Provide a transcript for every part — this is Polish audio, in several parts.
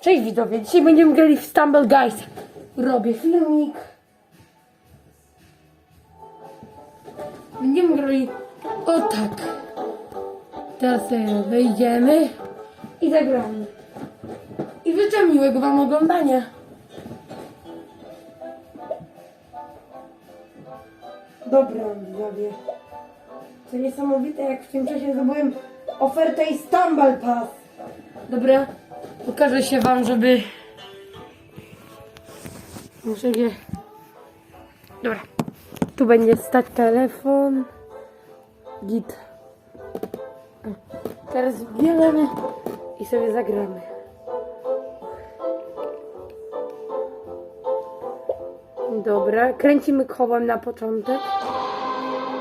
Cześć widzowie, dzisiaj będziemy grali w Stumble Guys. Robię filmik. Będziemy grali o tak. Teraz sobie wejdziemy i zagramy. I życzę miłego wam oglądania. Dobra widzowie. To niesamowite jak w tym czasie zdobyłem ofertę i Stumble Pass. Dobra, pokażę się wam, żeby... Muszę je... Dobra. Tu będzie stać telefon. Git. Teraz bierzemy i sobie zagramy. Dobra, kręcimy kołem na początek.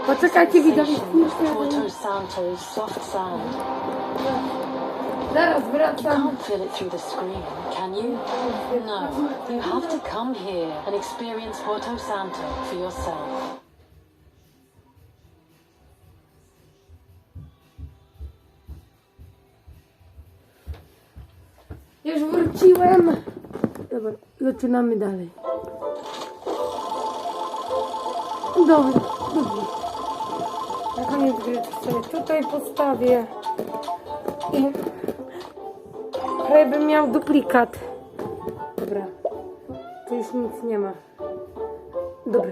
Poczekajcie widzowie. Porto Santo's soft sand. Zaraz wracam. Can't feel it through the screen, can you? No. You have to come here and experience Porto Santo for yourself. Już wróciłem. Dobra, zaczynamy dalej. Dobra, dobra. Na koniec gry tutaj postawię. I chyba miał duplikat. Dobra. Tu już nic nie ma. Dobra.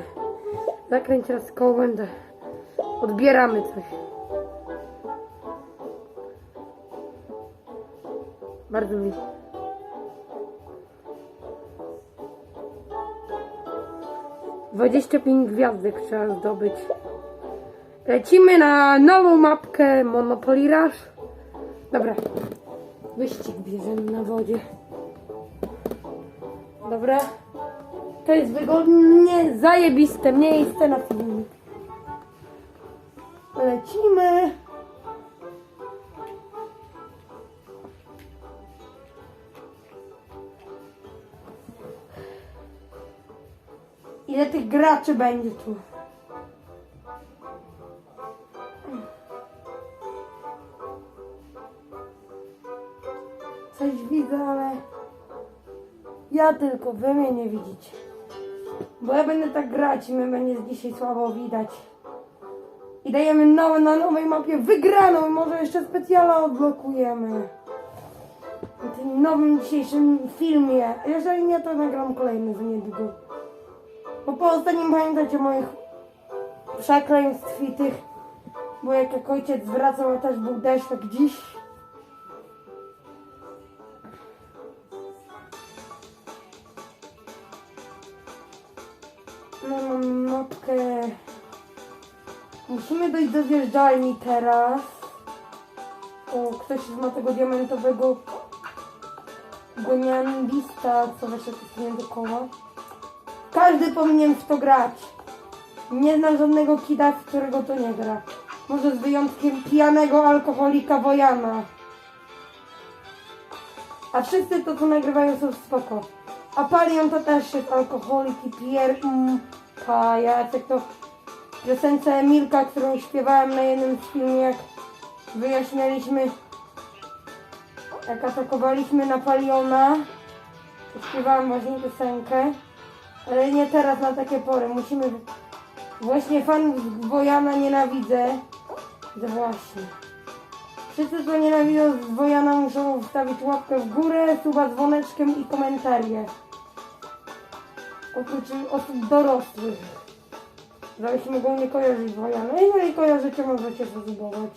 Zakręć raz koło będę. Odbieramy coś. Bardzo mi. Dwadzieścia pięć gwiazdek trzeba zdobyć. Lecimy na nową mapkę Monopoly Rush. Dobra. Wyścig bierzemy na wodzie. Dobra. To jest wygodnie zajebiste miejsce na filmik. Lecimy. Ile tych graczy będzie tu? Tylko, wy mnie nie widzicie. Bo ja będę tak grać i mnie będzie dzisiaj słabo widać. I dajemy nowe, na nowej mapie wygraną i może jeszcze specjala odblokujemy. Na tym nowym dzisiejszym filmie. Jeżeli nie, to nagram kolejny za niedługo. Bo po ostatnim pamiętacie moich przekleństw i tych, bo jak, jak ojciec wracał, a też był deszcz, tak dziś. Do zjeżdżalni teraz. O, ktoś ma tego diamentowego gonianbista, co właśnie tu dookoła. Każdy powinien w to grać. Nie znam żadnego kida, którego to nie gra. Może z wyjątkiem pijanego alkoholika Wojana. A wszyscy to, co nagrywają, są spoko. A Palion to też jest alkoholik i pier... Mm, to piosence Emilka, którą śpiewałem na jednym z filmów, jak wyjaśnialiśmy, jak atakowaliśmy Napoleona. Śpiewałem właśnie piosenkę. Ale nie teraz na takie pory. Musimy. Właśnie fanów Wojana nienawidzę. To właśnie. Wszyscy, co nienawidzą Wojana, muszą wstawić łapkę w górę, suba dzwoneczkiem i komentarze. Oprócz osób dorosłych. Żebyśmy mogą nie kojarzyć z Wojana. Jeżeli kojarzycie, możecie zasubować.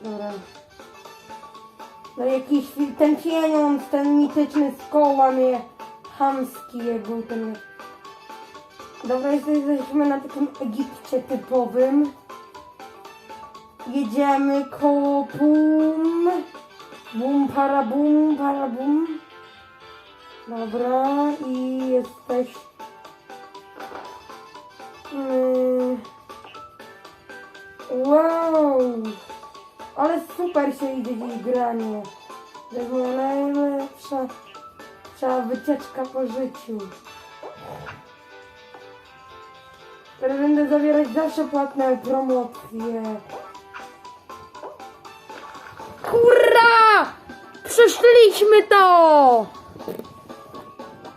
Dobra. No jakiś ten pieniądz, ten mityczny z koła mnie chamski był ten. Dobra, jesteśmy na takim Egipcie typowym. Jedziemy koło pum. Bum para bum para bum. Dobra i jesteś. Yy. Wow! Ale super się idzie dziś granie. To moja najlepsza Cała wycieczka po życiu. Teraz będę zawierać zawsze płatne promocje. Kurra! Przy przeszliśmy to!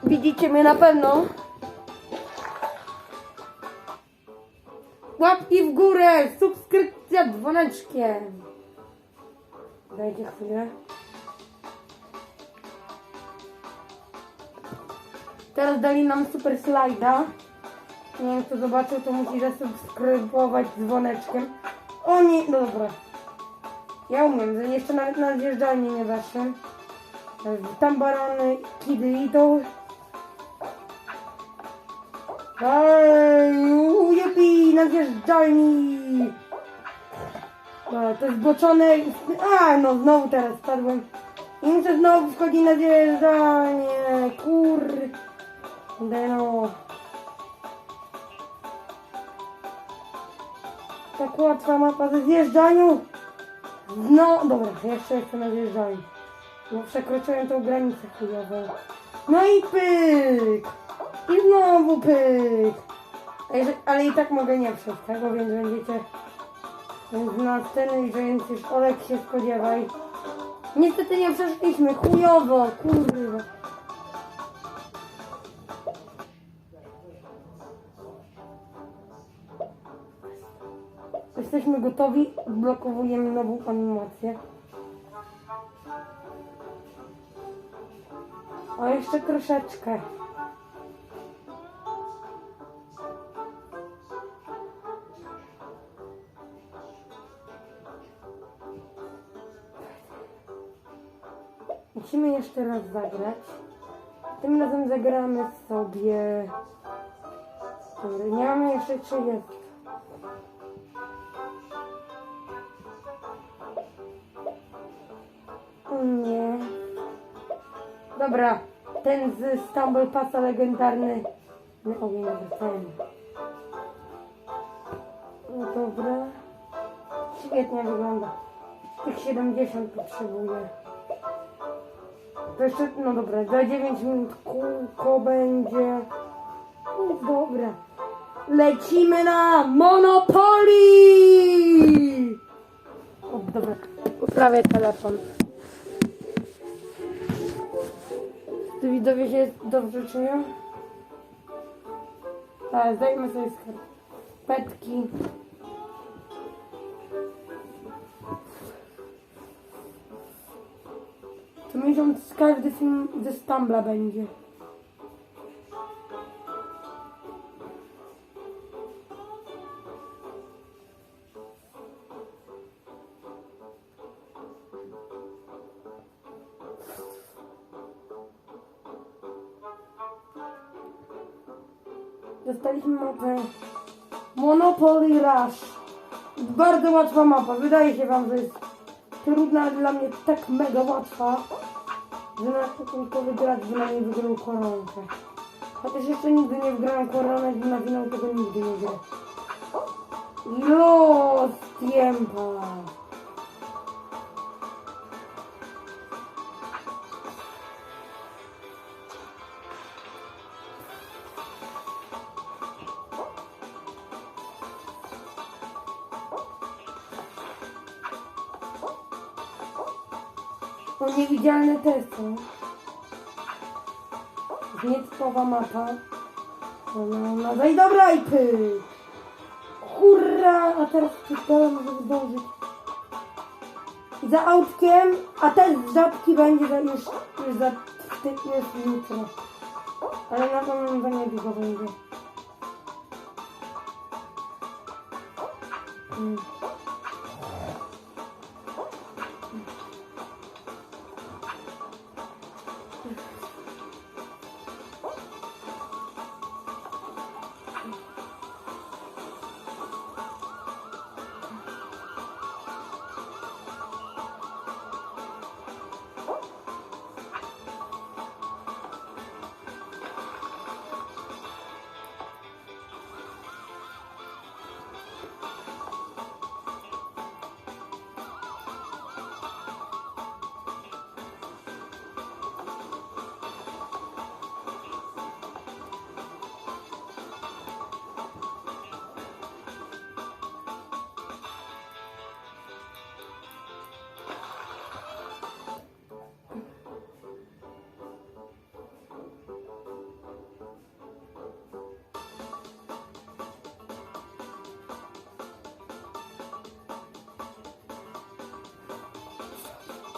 Widzicie mnie na pewno? Łapki w górę, subskrypcja dzwoneczkiem. Dajcie chwilę. Teraz dali nam super slajda. Nie wiem kto zobaczył, to musi zasubskrybować dzwoneczkiem. O nie, no dobra. Ja umiem, że jeszcze nawet na zjeżdżalni nie weszłem. Tam barony, kidy idą. Ej, ujepi, na zjeżdżalni. Dobra, to jest boczone. A, no znowu teraz spadłem. I muszę znowu wchodzić na zjeżdżalnię. Kurde no. Tak łatwa mapa ze zjeżdżaniu. No, dobra, jeszcze jestem na zjeżdżalni. No, przekroczyłem tą granicę chwilową. No i pyk! I znowu pyk! Ale, i tak mogę nie przejść tego, więc będziecie więc na sceny, więc już Olek się spodziewaj. Niestety nie przeszliśmy, chujowo, kurwa. Jesteśmy gotowi, odblokowujemy nową animację. O, jeszcze troszeczkę. Musimy jeszcze raz zagrać. Tym razem zagramy sobie... Nie mamy jeszcze 30. O nie. Dobra, ten z Stumble Pasa legendarny. Nie, ogień, ten. No dobra. Świetnie wygląda. Tych 70 potrzebuję. To jeszcze, no dobra, za 9 minut kółko będzie. No dobra. Lecimy na Monopoly! O, dobra, poprawię telefon. Czy widzowie się dobrze czują? Tak, zdajmy sobie skarpetki. Miesiąc każdy film ze Stambla będzie. Dostaliśmy mapę Monopoly Rush. Bardzo łatwa mapa. Wydaje się wam, że jest trudna, ale dla mnie tak mega łatwa, że na początkowy gracz niej wygrał koronkę. Chociaż jeszcze nigdy nie wygrałem koronek i na finał tego nigdy nie gra. Los tiempo. To niewidzialne testy. Nietypowa mapa. No, no, no i dobra i ty. Hurra! A teraz czytałem, żeby zdążyć. Za autkiem, a test z żabki będzie za już, już za ty, już jutro. Ale na pewno za niedługo będzie. Mm.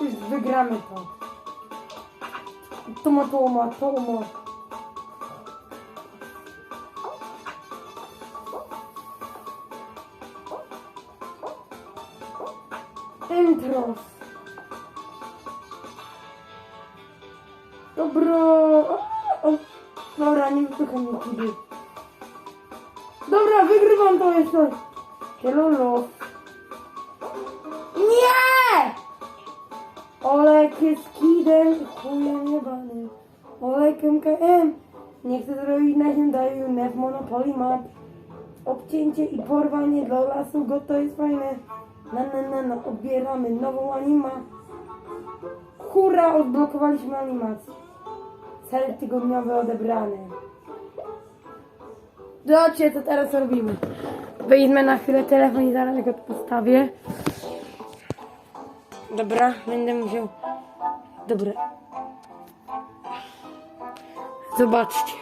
Już wygramy to. To ma, to ma, to ma. Intros. Dobra. O, dobra, nie wypycham kiedy. Dobra, wygrywam to jeszcze. Kielolo. Nie! Olek jest kidem, chujem jebany. Olek MKM. Nie chcę zrobić na Hyundai Nef Monopoly Map. Obcięcie i porwanie dla lasu, go to jest fajne. Na na na na, odbieramy nową anima. Hurra, odblokowaliśmy animację. Cel tygodniowy odebrany. Zobaczcie, co teraz robimy. Wyjdźmy na chwilę telefon i zaraz go postawię. Dobra, będę musiał... Dobra. Zobaczcie.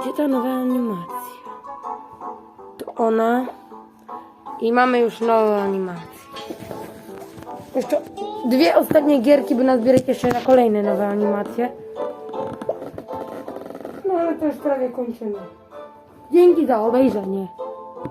Gdzie ta nowa animacja? To ona. I mamy już nową animację. Jeszcze dwie ostatnie gierki, by nazbierać jeszcze na kolejne nowe animacje. No ale to już prawie kończymy. Dzięki za obejrzenie.